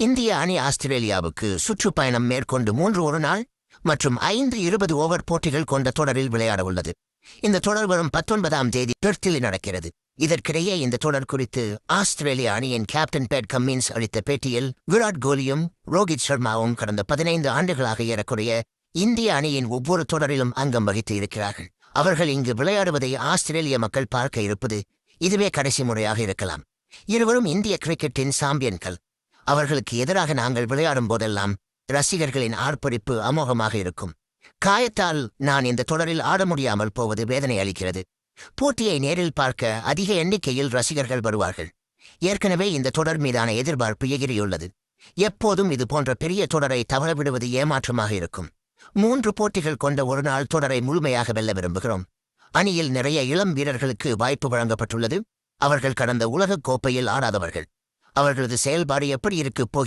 இந்திய அணி ஆஸ்திரேலியாவுக்கு சுற்றுப்பயணம் மேற்கொண்டு மூன்று ஒரு நாள் மற்றும் ஐந்து இருபது ஓவர் போட்டிகள் கொண்ட தொடரில் விளையாட உள்ளது. இந்த தொடர் வரும் பத்தொன்பதாம் தேதி பெர்த்தில் நடக்கிறது. இதற்கிடையே இந்த தொடர் குறித்து ஆஸ்திரேலிய அணியின் கேப்டன் பேட் கம்மின்ஸ் அளித்த பேட்டியில் விராட் கோலியும் ரோஹித் சர்மாவும் கடந்த பதினைந்து ஆண்டுகளாக ஏறக்குறைய இந்திய அணியின் ஒவ்வொரு தொடரிலும் அங்கம் வகித்து இருக்கிறார்கள். அவர்கள் இங்கு விளையாடுவதை ஆஸ்திரேலிய மக்கள் பார்க்க இருப்பது இதுவே கடைசி முறையாக இருக்கலாம். இருவரும் இந்திய கிரிக்கெட்டின் சாம்பியன்கள். அவர்களுக்கு எதிராக நாங்கள் விளையாடும் போதெல்லாம் ரசிகர்களின் ஆர்ப்பரிப்பு அமோகமாக இருக்கும். காயத்தால் நான் இந்த தொடரில் ஆட முடியாமல் போவது வேதனை அளிக்கிறது. போட்டியை நேரில் பார்க்க அதிக எண்ணிக்கையில் ரசிகர்கள் வருவார்கள். ஏற்கனவே இந்த தொடர் மீதான எதிர்பார்ப்பு எகிரியுள்ளது. எப்போதும் இது போன்ற பெரிய தொடரை தவறவிடுவது ஏமாற்றமாக இருக்கும். மூன்று போட்டிகள் கொண்ட ஒரு நாள் தொடரை முழுமையாக வெல்ல விரும்புகிறோம். அணியில் நிறைய இளம் வீரர்களுக்கு வாய்ப்பு வழங்கப்பட்டுள்ளது. அவர்கள் கடந்த உலகக் கோப்பையில் ஆடாதவர்கள். அவர்களது செயல்பாடு எப்படி இருக்கப் போகிறது